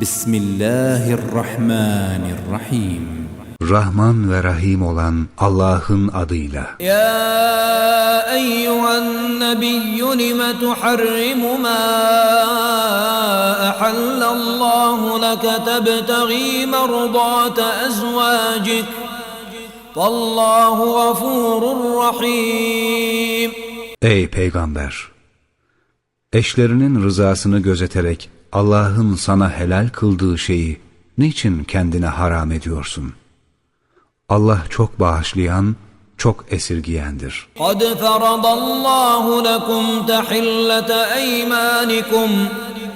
Bismillahirrahmanirrahim. Rahman ve Rahim olan Allah'ın adıyla. Ya eyyühen nebiyyü lime tuharrimu ma ahallallahu leke tebteği merdata ezvacik. Vallahu gafurur rahim. Ey peygamber! Eşlerinin rızasını gözeterek Allah'ın sana helal kıldığı şeyi niçin kendine haram ediyorsun? Allah çok bağışlayan, çok esirgiyendir. قد فرض الله لكم تحلة أيمانكم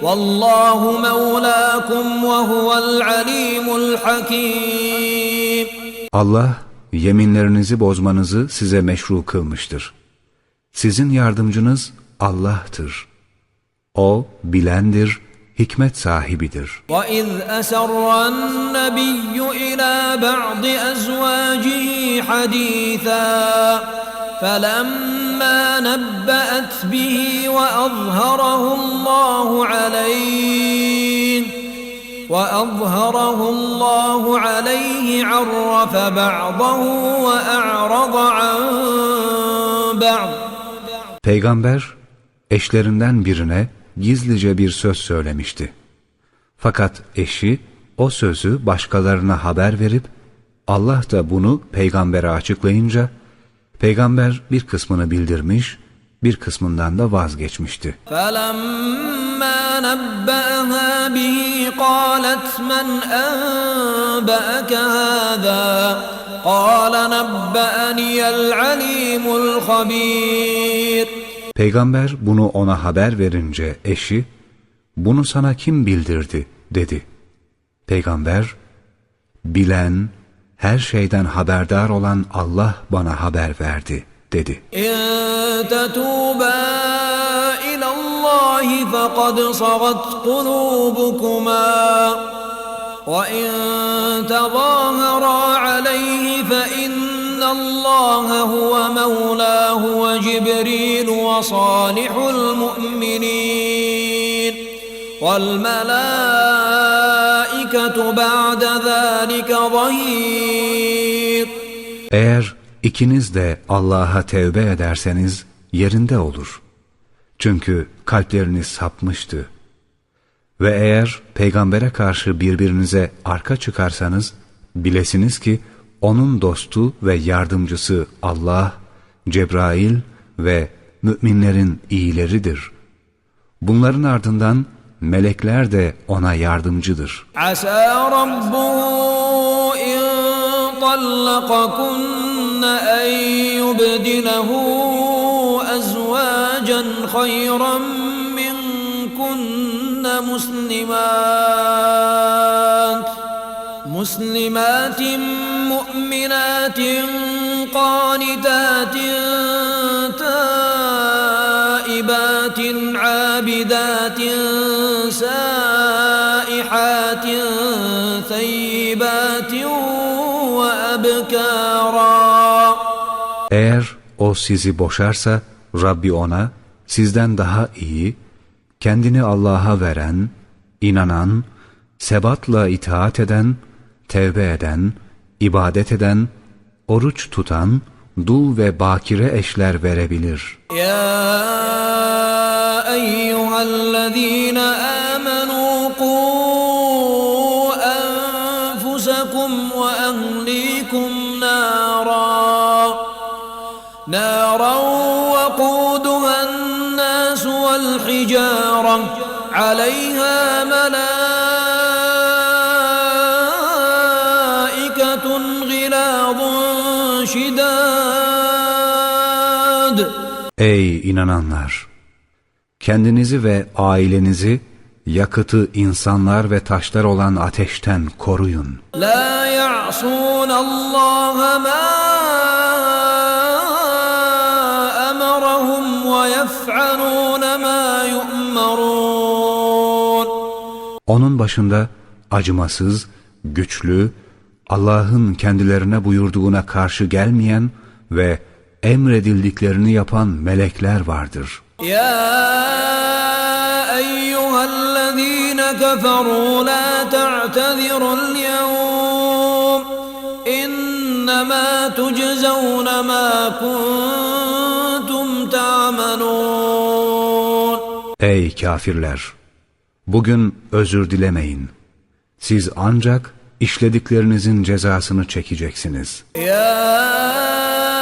والله مولاكم وهو العليم الحكيم Allah yeminlerinizi bozmanızı size meşru kılmıştır. Sizin yardımcınız Allah'tır. O bilendir, hikmet sahibidir. وإذ أسر النبي إلى بعض أزواجه حديثا فلما نبأت به وأظهره الله عليه وأظهره الله عليه عرف بعضه وأعرض عن بعض Peygamber eşlerinden birine gizlice bir söz söylemişti. Fakat eşi o sözü başkalarına haber verip Allah da bunu peygambere açıklayınca peygamber bir kısmını bildirmiş, bir kısmından da vazgeçmişti. فلما نبأها به قالت من أنبأك هذا قال نبأني العليم الخبير Peygamber bunu ona haber verince eşi, bunu sana kim bildirdi dedi. Peygamber, bilen, her şeyden haberdar olan Allah bana haber verdi dedi. إن تتوبا إلى الله فقد صغت قلوبكما وإن تظاهرا عليه فإن الله هو مولاه وجبريل وصالح المؤمنين والملائكة بعد ذلك ظهير Eğer ikiniz de Allah'a tevbe ederseniz yerinde olur. Çünkü kalpleriniz sapmıştı. Ve eğer peygambere karşı birbirinize arka çıkarsanız bilesiniz ki onun dostu ve yardımcısı Allah, Cebrail ve müminlerin iyileridir. Bunların ardından melekler de ona yardımcıdır. Asa Rabbu in tallakakunne en yubdilehu ezvacen hayran minkunne muslimat muslimatim مؤمنات قانتات تائبات عابدات سائحات ثيبات وأبكارا Eğer o sizi boşarsa Rabbi ona sizden daha iyi, kendini Allah'a veren, inanan, sebatla itaat eden, tevbe eden, ibadet eden, oruç tutan, dul ve bakire eşler verebilir. Ya eyyühellezîne âmenû kû enfusekum ve ehlikum nâra nâra ve kûduhennâs vel hicâra aleyhâ melâ Ey inananlar! Kendinizi ve ailenizi yakıtı insanlar ve taşlar olan ateşten koruyun. La ya'sun Allah'a ma emarahum ve yef'alun ma yu'marun. Onun başında acımasız, güçlü, Allah'ın kendilerine buyurduğuna karşı gelmeyen ve emredildiklerini yapan melekler vardır. Ya eyyühellezine keferu la te'tedirul yevm innema tujzevne ma kuntum ta'menun Ey kafirler! Bugün özür dilemeyin. Siz ancak işlediklerinizin cezasını çekeceksiniz. Ya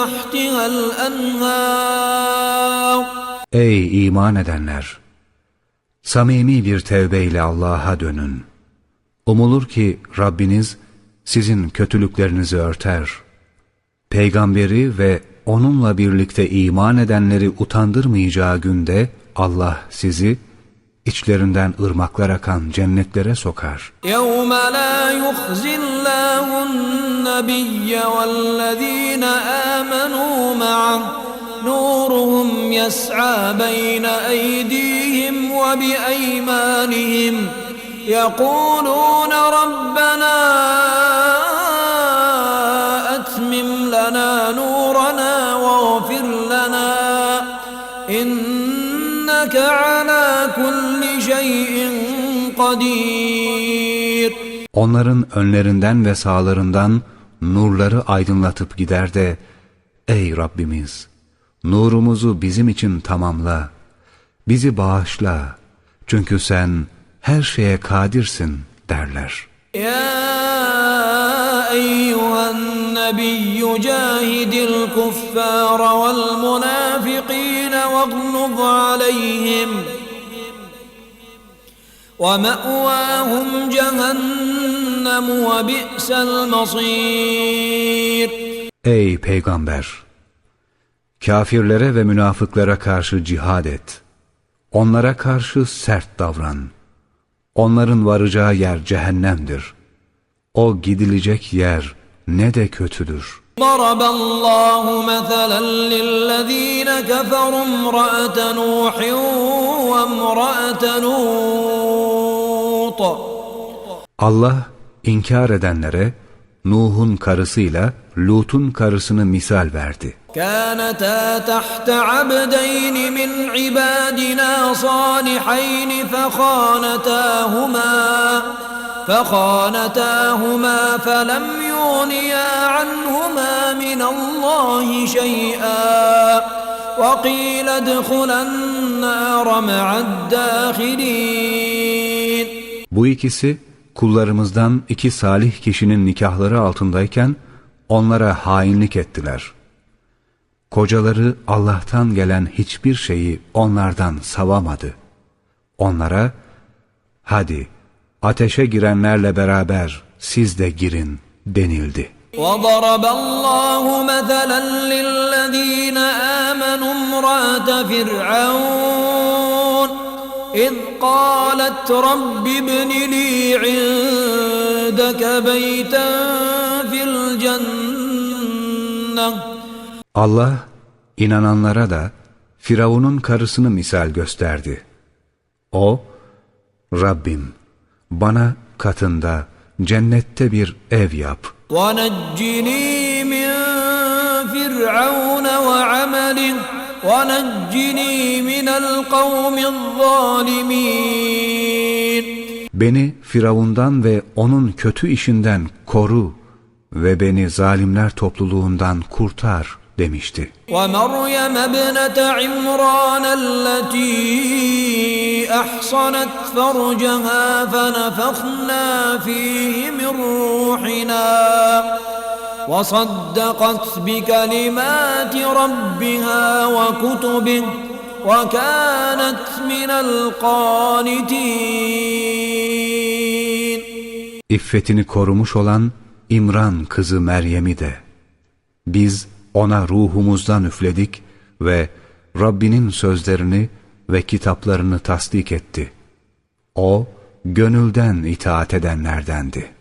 تحتها الأنهار Ey iman edenler! Samimi bir tevbeyle Allah'a dönün. Umulur ki Rabbiniz sizin kötülüklerinizi örter. Peygamberi ve onunla birlikte iman edenleri utandırmayacağı günde Allah sizi içlerinden ırmaklar akan cennetlere sokar. يوم لا يخزي الله النبي والذين آمنوا معه نورهم يسعى بين أيديهم وبأيمانهم يقولون ربنا أتمم لنا نورنا واغفر لنا إنك على كل شيء قدير Onların önlerinden ve sağlarından nurları aydınlatıp gider de Ey Rabbimiz! Nurumuzu bizim için tamamla. Bizi bağışla. Çünkü sen her şeye kadirsin derler. يا أيها النبي جاهد الكفار والمنافقين واغلظ عليهم ومأواهم جهنم وبئس المصير Ey Peygamber! Kafirlere ve münafıklara karşı cihad et. Onlara karşı sert davran. Onların varacağı yer cehennemdir. O gidilecek yer ne de kötüdür. ضرب الله مثلا للذين كفروا امرأة نوح وامرأة لوط Allah inkar edenlere Nuh'un karısıyla Lut'un karısını misal verdi. كانتا تحت عبدين من عبادنا صالحين فخانتاهما فخانتاهما فلم يغنيا عنهما من الله شيئا وقيل ادخلا النار مع الداخلين Bu ikisi kullarımızdan iki salih kişinin nikahları altındayken onlara hainlik ettiler. Kocaları Allah'tan gelen hiçbir şeyi onlardan savamadı. Onlara, hadi ateşe girenlerle beraber siz de girin denildi. وضرب الله مثلا للذين آمنوا امرأة فرعون إذ قالت رب ابن لي عندك بيتا في الجنة Allah inananlara da Firavun'un karısını misal gösterdi. O, Rabbim bana katında cennette bir ev yap. ونجني من فرعون وعمله ونجني من القوم الظالمين Beni Firavundan ve onun kötü işinden koru ve beni zalimler topluluğundan kurtar demişti. ومريم ابنة عمران التي أحصنت فرجها فنفخنا فيه من روحنا وصدقت بكلمات ربها وكتبه وكانت من القانتين İffetini korumuş olan İmran kızı Meryem'i de. Biz ona ruhumuzdan üfledik ve Rabbinin sözlerini ve kitaplarını tasdik etti. O, gönülden itaat edenlerdendi.